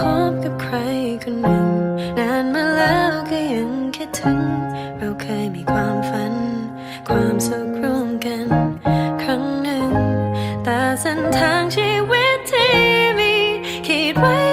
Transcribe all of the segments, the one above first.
พบกับใครคนหนึ่ง นานมาแล้วก็ยังคิดถึง เราเคยมีความฝัน ความสุขร่วมกัน ครั้งหนึ่ง แต่เส้นทางชีวิตที่มีคิดไว้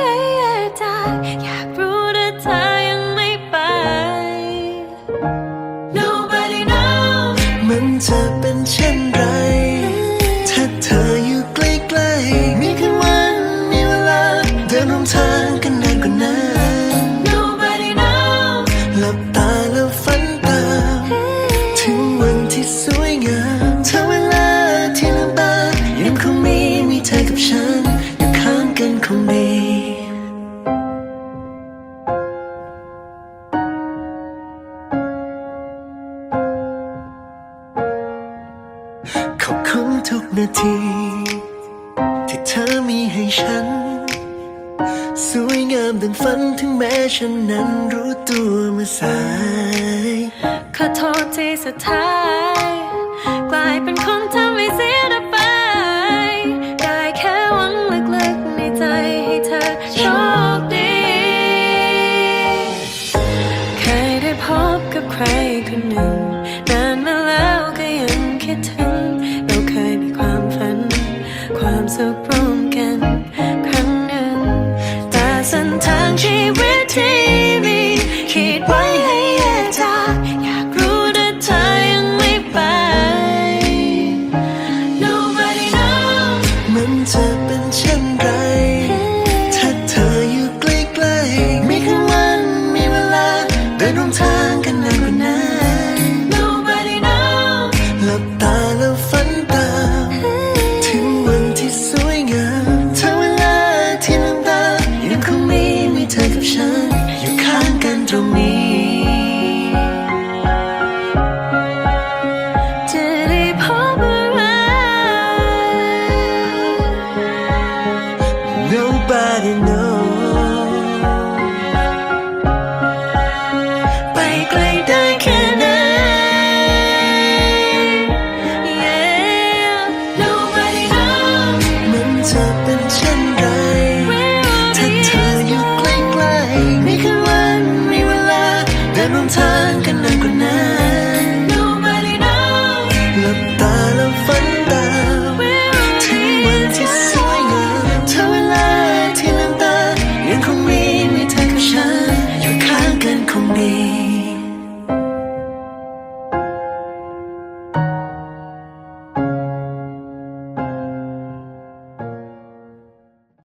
ทุกนาที ที่เธอมีให้ฉัน สวยงามดังฝันถึงแม้ฉันนั้นรู้ตัวมาสาย ขอโทษที่สุดท้าย กลายเป็นคนทำให้เสียดไป ได้แค่หวังลึกๆในใจให้เธอโชคดี เคยได้พบกับใครคนหนึ่ง มกันครั้งหนึ่งแต่เส้นทางชีวิตที่ ang kanang-kunan